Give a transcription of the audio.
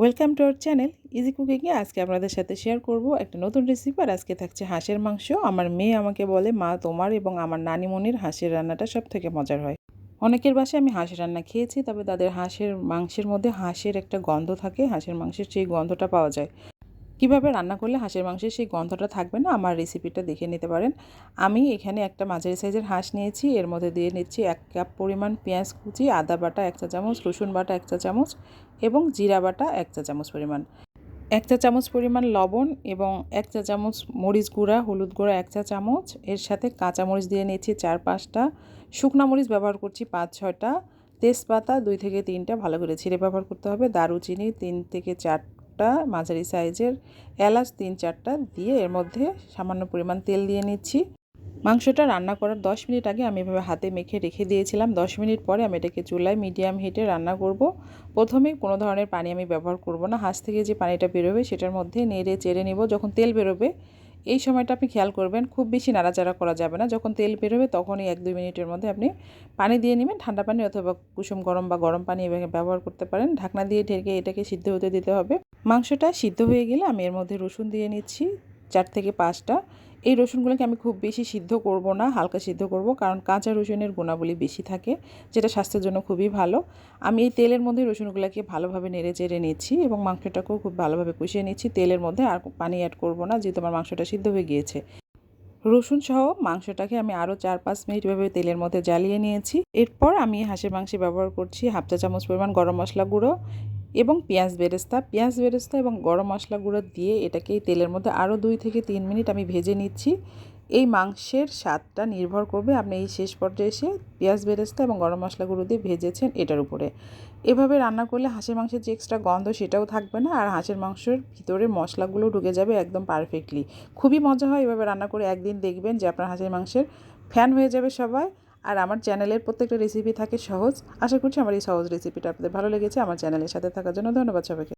Welcome to our channel, easy কুকিংয়ে আজকে আপনাদের সাথে শেয়ার করব একটা নতুন রেসিপি আর আজকে থাকছে হাঁসের মাংস। আমার মেয়ে আমাকে বলে, মা, তোমার এবং আমার নানিমণির হাঁসের রান্নাটা সব থেকে মজার হয়। অনেকের বাসায় আমি হাঁসের রান্না খেয়েছি, তবে তাদের হাঁসের মাংসের মধ্যে হাঁসের একটা গন্ধ থাকে, হাঁসের মাংসের সেই গন্ধটা পাওয়া যায়। কীভাবে রান্না করলে হাঁসের মাংসের সেই গন্ধটা থাকবে না? আমার রেসিপিটা দেখে নিতে পারেন। আমি এখানে একটা মাঝারি সাইজের হাঁস নিয়েছি। এর মধ্যে দিয়ে নিচ্ছি এক কাপ পরিমাণ পেঁয়াজ কুচি, আদা বাটা এক চা চামচ, রসুন বাটা এক চা চামচ এবং জিরা বাটা এক চা চামচ পরিমাণ। এক চা চামচ পরিমাণ লবণ এবং এক চা চামচ মরিচ গুঁড়া, হলুদ গুঁড়া এক চা চামচ। এর সাথে কাঁচা মরিচ দিয়ে নিচ্ছি চার পাঁচটা। শুকনা মরিচ ব্যবহার করছি পাঁচ ছয়টা। তেজপাতা দুই থেকে তিনটা ভালো করে ছিঁড়ে ব্যবহার করতে হবে। দারুচিনি তিন থেকে চার চারটা, মাঝারি সাইজের এলাচ তিন চারটা দিয়ে এর মধ্যে সামান্য পরিমাণ তেল দিয়ে নিচ্ছি। মাংসটা রান্না করার দশ মিনিট আগে আমি এভাবে হাতে মেখে রেখে দিয়েছিলাম। দশ মিনিট পরে আমি এটাকে চুলায় মিডিয়াম হিটে রান্না করব। প্রথমে কোনো ধরনের পানি আমি ব্যবহার করব না। হাঁস থেকে যে পানিটা বেরোবে সেটার মধ্যে নেড়ে চেড়ে নিব। যখন তেল বেরোবে, এই সময়টা আপনি খেয়াল করবেন, খুব বেশি নাড়াচাড়া করা যাবে না। যখন তেল বেরোবে তখনই এক দুই মিনিটের মধ্যে আপনি পানি দিয়ে নেবেন। ঠান্ডা পানি অথবা কুসুম গরম বা গরম পানি ব্যবহার করতে পারেন। ঢাকনা দিয়ে ঢেকে এটাকে সিদ্ধ হতে দিতে হবে। মাংসটা সিদ্ধ হয়ে গেলে আমি এর মধ্যে রসুন দিয়ে নিচ্ছি চার থেকে পাঁচটা। এই রসুনগুলোকে আমি খুব বেশি সিদ্ধ করব না, হালকা সিদ্ধ করব কারণ কাঁচা রসুনের গুণাবলী বেশি থাকে, যেটা স্বাস্থ্যের জন্য খুবই ভালো। আমি এই তেলের মধ্যে রসুনগুলোকে ভালোভাবে নেড়ে চেড়ে নিচ্ছি এবং মাংসটাকেও খুব ভালোভাবে কষিয়ে নিচ্ছি। তেলের মধ্যে আর পানি অ্যাড করব না, যেহেতু আমার মাংসটা সিদ্ধ হয়ে গিয়েছে। রসুন সহ মাংসটাকে আমি আরও চার পাঁচ মিনিট এভাবে তেলের মধ্যে জ্বালিয়ে নিয়েছি। এরপর আমি হাঁসের মাংসে ব্যবহার করছি হাফ চা চামচ পরিমাণ গরম মশলা গুঁড়ো এবং পেঁয়াজ বেরেস্তা। পেঁয়াজ বেরেস্তা এবং গরম মশলা গুঁড়ো দিয়ে এটাকে তেলের মধ্যে আরও দুই থেকে তিন মিনিট আমি ভেজে নিচ্ছি। এই মাংসের স্বাদটা নির্ভর করবে আপনি এই শেষ পর্যায়ে এসে পেঁয়াজ বেরেস্তা এবং গরম মশলা গুঁড়ো দিয়ে ভেজেছেন এটার উপরে। এভাবে রান্না করলে হাঁসের মাংসের যে এক্সট্রা গন্ধ সেটাও থাকবে না আর হাঁসের মাংসের ভিতরে মশলাগুলো ঢুকে যাবে একদম পারফেক্টলি খুবই মজা হয় এভাবে রান্না করে একদিন দেখবেন যে আপনার হাঁসের মাংসের ফ্যান হয়ে যাবে সবাই। আর আমার চ্যানেলের প্রত্যেকটা রেসিপি থাকে সহজ। আশা করছি আমার এই সহজ রেসিপিটা আপনাদের ভালো লেগেছে। আমার চ্যানেলের সাথে থাকার জন্য ধন্যবাদ সবাইকে।